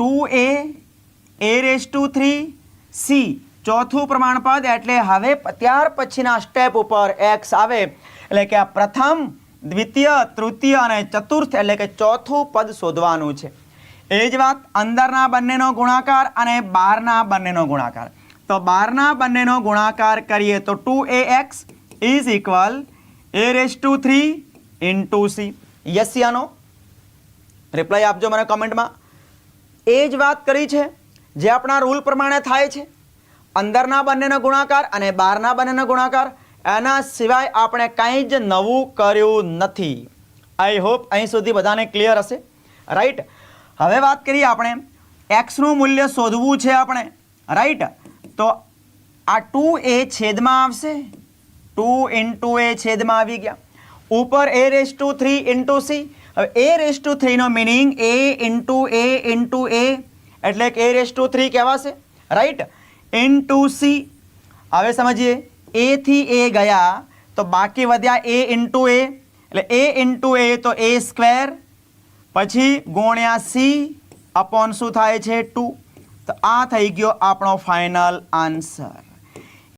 Two A A raise to three C. ચોથું પ્રમાણપદ એટલે હવે ત્યાર પછીના સ્ટેપ ઉપર એક્સ આવે. એટલે કે આ પ્રથમ, દ્વિતીય, તૃતીય અને ચતુર્થ એટલે કે ચોથું પદ શોધવાનું છે. એ જ વાત, અંદરના બંનેનો ગુણાકાર અને બહારના બંનેનો ગુણાકાર. તો બહારના બંનેનો ગુણાકાર કરીએ તો two A X is equal A raise to three into C yes યાનો reply આપજો મને કમેન્ટમાં એ જ વાત કરી છે, જે આપણા રૂલ પ્રમાણે થાય છે. અંદરના બંનેનો ગુણાકાર અને બહારના બંનેનો ગુણાકાર, એના સિવાય આપણે કંઈ જ નવું કર્યું નથી. આઈ હોપ અહીં સુધી બધાને ક્લિયર હશે. રાઈટ હવે વાત કરીએ આપણે. એક્સનું મૂલ્ય શોધવું છે આપણે. રાઈટ તો આ ટુ એ છેદમાં આવશે. ટુ ઇન્ટુ એ છેદમાં આવી ગયા. ઉપર A raise to three into C. હવે A raise to થ્રીનો meaning A into A into A એટલે કે એ રેસ ટુ થ્રી કહેવાશે. રાઈટ ઇન ટુ સી હવે સમજીએ. એથી એ ગયા, તો બાકી વધ્યા એ ઇન્ટુ એ એટલે એ ઇન્ટુ એ તો એ સ્ક્વેર પછી ગુણ્યા સી અપોન શું થાય છે? ટુ તો આ થઈ ગયો આપણો ફાઇનલ આન્સર